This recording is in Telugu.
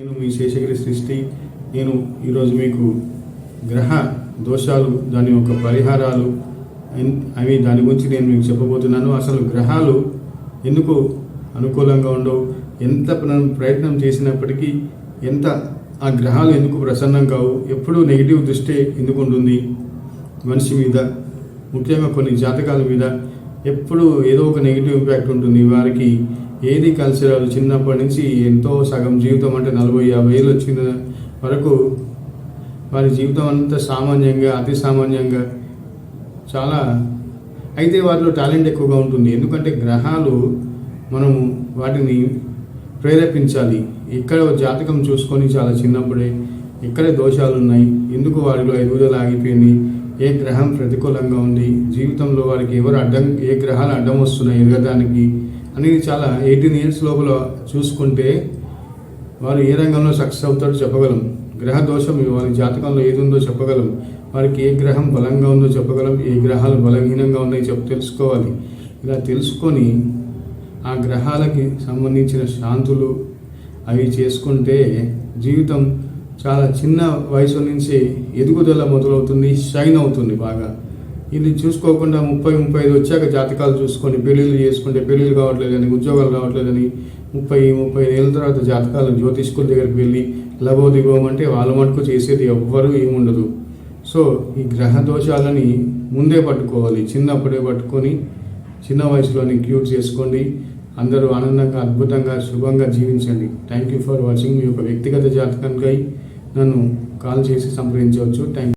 నేను మీ శేషగిరి సృష్టి. నేను ఈరోజు మీకు గ్రహ దోషాలు దాని యొక్క పరిహారాలు అవి దాని గురించి నేను మీకు చెప్పబోతున్నాను. అసలు గ్రహాలు ఎందుకు అనుకూలంగా ఉండవు? ఎంత ప్రయత్నం చేసినప్పటికీ ఎంత ఆ గ్రహాలు ఎందుకు ప్రసన్నం కావు? ఎప్పుడూ నెగిటివ్ దృష్టి ఎందుకు ఉంటుంది? మనిషి మీద ముఖ్యంగా కొన్ని జాతకాల మీద ఎప్పుడు ఏదో ఒక నెగిటివ్ ఇంపాక్ట్ ఉంటుంది. వారికి ఏది కలిసి రాదు చిన్నప్పటి నుంచి ఎంతో సగం జీవితం అంటే నలభై యాభై ఏళ్ళు వచ్చిన వరకు వారి జీవితం అంతా సామాన్యంగా అతి సామాన్యంగా చాలా అయితే వాటిలో టాలెంట్ ఎక్కువగా ఉంటుంది. ఎందుకంటే గ్రహాలు మనము వాటిని ప్రేరేపించాలి. ఎక్కడ జాతకం చూసుకొని చాలా చిన్నప్పుడే ఇక్కడే దోషాలు ఉన్నాయి ఎందుకు వారిలో ఎదుగుదల ఆగిపోయింది? ఏ గ్రహం ప్రతికూలంగా ఉంది? జీవితంలో వారికి ఎవరు అడ్డం ఏ గ్రహాలు అడ్డం వస్తున్నాయి ఎదగడానికి? అనేది చాలా ఎయిటీన్ ఇయర్స్ లోపల చూసుకుంటే వారు ఏ రంగంలో సక్సెస్ అవుతారో చెప్పగలం. గ్రహ దోషం వారి జాతకంలో ఏది ఉందో చెప్పగలం. వారికి ఏ గ్రహం బలంగా ఉందో చెప్పగలం. ఏ గ్రహాలు బలహీనంగా ఉన్నాయో చెప్ప తెలుసుకోవాలి. ఇలా తెలుసుకొని ఆ గ్రహాలకి సంబంధించిన శాంతులు అవి చేసుకుంటే జీవితం చాలా చిన్న వయసు నుంచి ఎదుగుదల మొదలవుతుంది షైన్ అవుతుంది బాగా. ఇది చూసుకోకుండా ముప్పై ముప్పై ఐదు వచ్చాక జాతకాలు చూసుకొని పెళ్ళిళ్ళు చేసుకుంటే పెళ్ళిళ్ళు కావట్లేదని ఉద్యోగాలు రావట్లేదని ముప్పై ముప్పై ఐదు ఏళ్ళ తర్వాత జాతకాలు జ్యోతిష్కుల దగ్గరికి వెళ్ళి లభోదిగోం అంటే వాళ్ళ మటుకు చేసేది ఎవ్వరూ ఏముండదు. సో ఈ గ్రహ దోషాలని ముందే పట్టుకోవాలి. చిన్నప్పుడే పట్టుకొని చిన్న వయసులోని క్యూట్ చేసుకోండి. అందరూ ఆనందంగా అద్భుతంగా శుభంగా జీవించండి. థ్యాంక్ యూ ఫర్ వాచింగ్ మీ యొక్క వ్యక్తిగత జాతకానికై నన్ను కాల్ చేసి సంప్రదించవచ్చు. థ్యాంక్